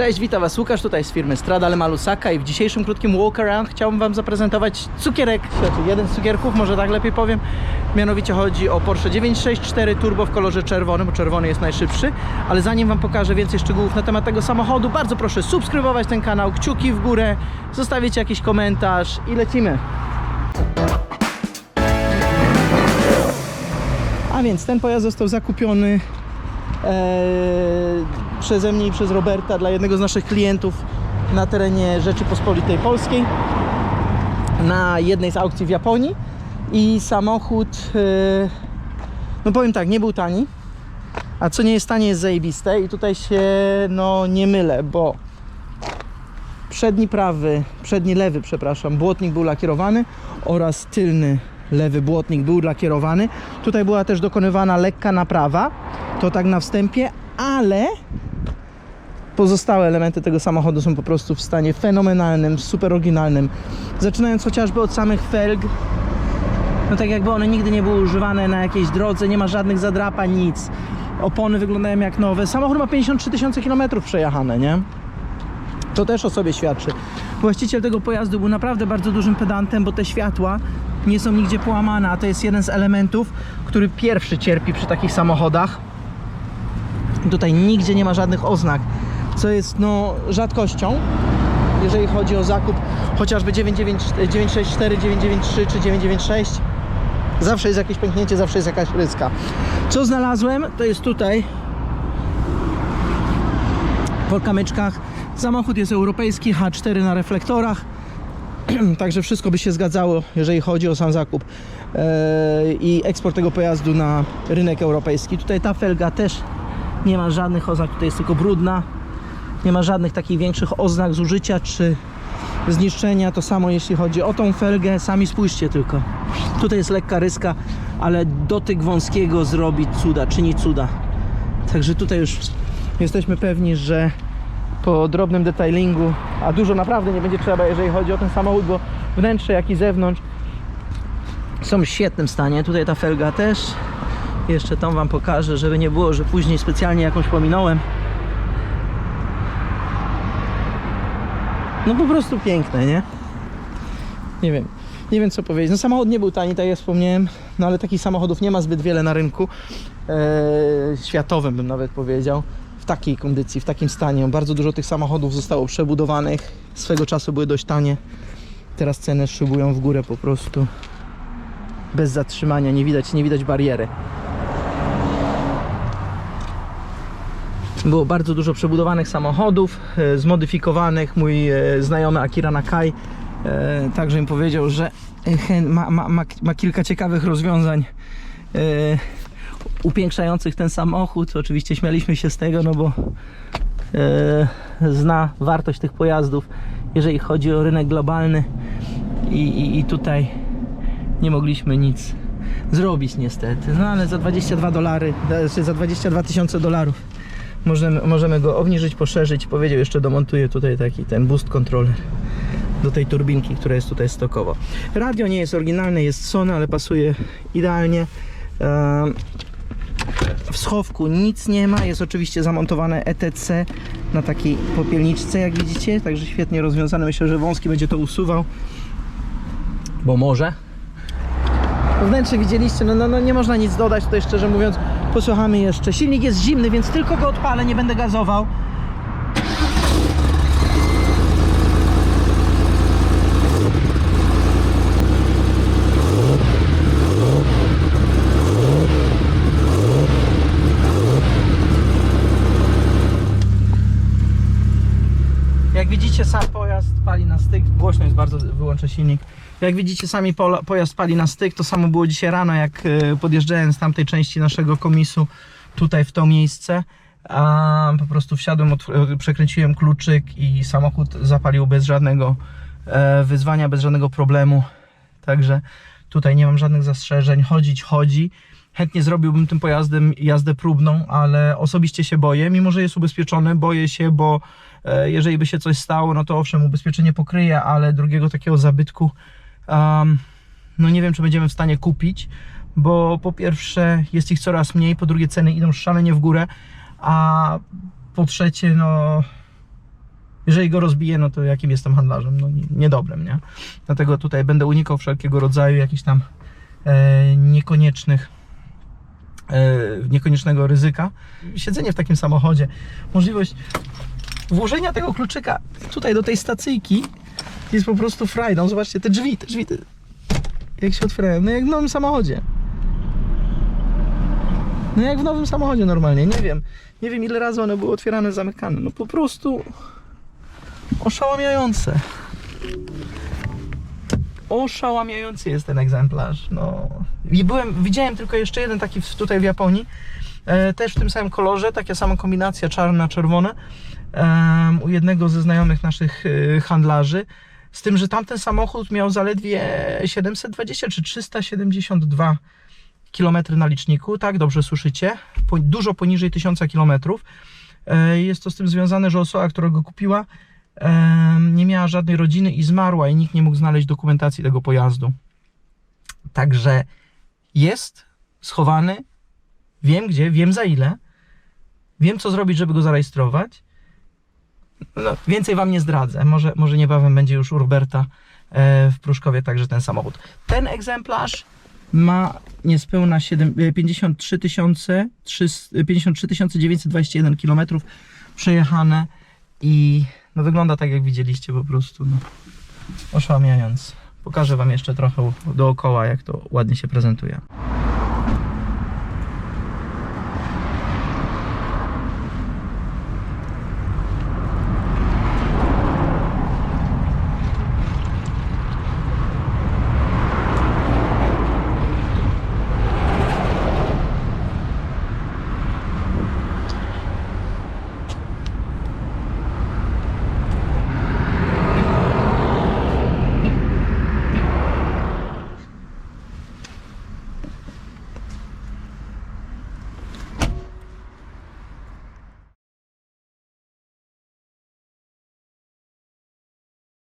Cześć, witam Was Łukasz tutaj z firmy Strada Malusaka i w dzisiejszym krótkim walk around chciałbym Wam zaprezentować cukierek, znaczy jeden z cukierków, może tak lepiej powiem. Mianowicie chodzi o Porsche 964 Turbo w kolorze czerwonym, bo czerwony jest najszybszy. Ale zanim Wam pokażę więcej szczegółów na temat tego samochodu, bardzo proszę subskrybować ten kanał, kciuki w górę, zostawić jakiś komentarz i lecimy. A więc ten pojazd został zakupiony e, przeze mnie i przez Roberta dla jednego z naszych klientów na terenie Rzeczypospolitej Polskiej na jednej z aukcji w Japonii. I samochód e, no powiem tak, nie był tani. A co nie jest tanie jest zajebiste. I tutaj się no nie mylę, bo przedni prawy, przedni lewy, przepraszam, błotnik był lakierowany oraz tylny lewy błotnik był lakierowany. Tutaj była też dokonywana lekka naprawa, to tak na wstępie, ale pozostałe elementy tego samochodu są po prostu w stanie fenomenalnym, super oryginalnym. Zaczynając chociażby od samych felg, no tak jakby one nigdy nie były używane na jakiejś drodze, nie ma żadnych zadrapań, nic. Opony wyglądają jak nowe. Samochód ma 53 tysiące kilometrów przejechane, nie? To też o sobie świadczy. Właściciel tego pojazdu był naprawdę bardzo dużym pedantem, bo te światła nie są nigdzie połamane, a to jest jeden z elementów, który pierwszy cierpi przy takich samochodach. Tutaj nigdzie nie ma żadnych oznak, co jest no rzadkością, jeżeli chodzi o zakup chociażby 994, 964, 993 czy 996. Zawsze jest jakieś pęknięcie, zawsze jest jakaś ryska. Co znalazłem, to jest tutaj po kamyczkach. Samochód jest europejski, H4 na reflektorach. Także wszystko by się zgadzało, jeżeli chodzi o sam zakup e, i eksport tego pojazdu na rynek europejski. Tutaj ta felga też nie ma żadnych oznak, tutaj jest tylko brudna. Nie ma żadnych takich większych oznak zużycia czy zniszczenia. To samo jeśli chodzi o tą felgę. Sami spójrzcie tylko. Tutaj jest lekka ryska, ale dotyk wąskiego zrobi cuda, czyni cuda. Także tutaj już jesteśmy pewni, że po drobnym detailingu, a dużo naprawdę nie będzie trzeba, jeżeli chodzi o ten samochód, bo wnętrze, jak i zewnątrz są w świetnym stanie. Tutaj ta felga też. Jeszcze tą Wam pokażę, żeby nie było, że później specjalnie jakąś pominąłem. No po prostu piękne, nie? Nie wiem. Nie wiem co powiedzieć. No samochód nie był tani, tak jak wspomniałem, no ale takich samochodów nie ma zbyt wiele na rynku. Eee, światowym bym nawet powiedział w takiej kondycji, w takim stanie. Bardzo dużo tych samochodów zostało przebudowanych. Swego czasu były dość tanie. Teraz ceny szybują w górę po prostu. Bez zatrzymania, nie widać, nie widać bariery. Było bardzo dużo przebudowanych samochodów, e, zmodyfikowanych. Mój e, znajomy Akira Nakai e, także mi powiedział, że ma, ma, ma, ma kilka ciekawych rozwiązań upiększających ten samochód. Oczywiście śmialiśmy się z tego, no bo zna wartość tych pojazdów, jeżeli chodzi o rynek globalny i, i, i tutaj nie mogliśmy nic zrobić niestety. No ale za 22 dolary, za 22 tysiące dolarów możemy, możemy go obniżyć, poszerzyć. Powiedział jeszcze domontuję tutaj taki ten boost controller do tej turbinki, która jest tutaj stokowo. Radio nie jest oryginalne, jest Sony, ale pasuje idealnie. Ehm, w schowku nic nie ma, jest oczywiście zamontowane ETC na takiej popielniczce, jak widzicie, także świetnie rozwiązane. Myślę, że wąski będzie to usuwał, bo może. Wnętrze widzieliście, no, no, no nie można nic dodać tutaj szczerze mówiąc. Posłuchamy jeszcze. Silnik jest zimny, więc tylko go odpalę, nie będę gazował. Jak widzicie, sam pojazd pali na styk. Bardzo, wyłączę silnik. Jak widzicie, sami pojazd pali na styk. To samo było dzisiaj rano, jak e, podjeżdżałem z tamtej części naszego komisu tutaj w to miejsce. A po prostu wsiadłem, e, przekręciłem kluczyk i samochód zapalił bez żadnego e, wyzwania, bez żadnego problemu. Także tutaj nie mam żadnych zastrzeżeń. Chodzić chodzi. Chętnie zrobiłbym tym pojazdem jazdę próbną, ale osobiście się boję, mimo że jest ubezpieczony, boję się, bo jeżeli by się coś stało, no to owszem, ubezpieczenie pokryje, ale drugiego takiego zabytku um, no nie wiem, czy będziemy w stanie kupić, bo po pierwsze jest ich coraz mniej, po drugie ceny idą szalenie w górę, a po trzecie, no Jeżeli go rozbiję, no to jakim jestem handlarzem? No nie- niedobrym, nie? Dlatego tutaj będę unikał wszelkiego rodzaju jakichś tam e, niekoniecznych e, niekoniecznego ryzyka. Siedzenie w takim samochodzie, możliwość włożenia tego kluczyka tutaj do tej stacyjki jest po prostu frajdą. Zobaczcie, te drzwi, te drzwi, te, jak się otwierają, no jak w nowym samochodzie. No jak w nowym samochodzie normalnie, nie wiem. Nie wiem ile razy one były otwierane, zamykane. No po prostu oszałamiające. Oszałamiający jest ten egzemplarz. No. I byłem, widziałem tylko jeszcze jeden taki tutaj w Japonii. E, też w tym samym kolorze, taka sama kombinacja czarna-czerwone. u jednego ze znajomych naszych e, handlarzy. Z tym, że tamten samochód miał zaledwie 720 czy 372 km na liczniku, tak, dobrze słyszycie, dużo poniżej 1000 km. E, Jest to z tym związane, że osoba, która go kupiła, nie miała żadnej rodziny i zmarła i nikt nie mógł znaleźć dokumentacji tego pojazdu. Także jest schowany, wiem gdzie, wiem za ile, wiem co zrobić, żeby go zarejestrować. No, więcej wam nie zdradzę. Może, może niebawem będzie już u Roberta e, w Pruszkowie także ten samochód. Ten egzemplarz ma niespełna 7, e, 53 tysiące 53 921 km przejechane i no wygląda tak jak widzieliście po prostu no, oszałamiając. Pokażę wam jeszcze trochę dookoła jak to ładnie się prezentuje.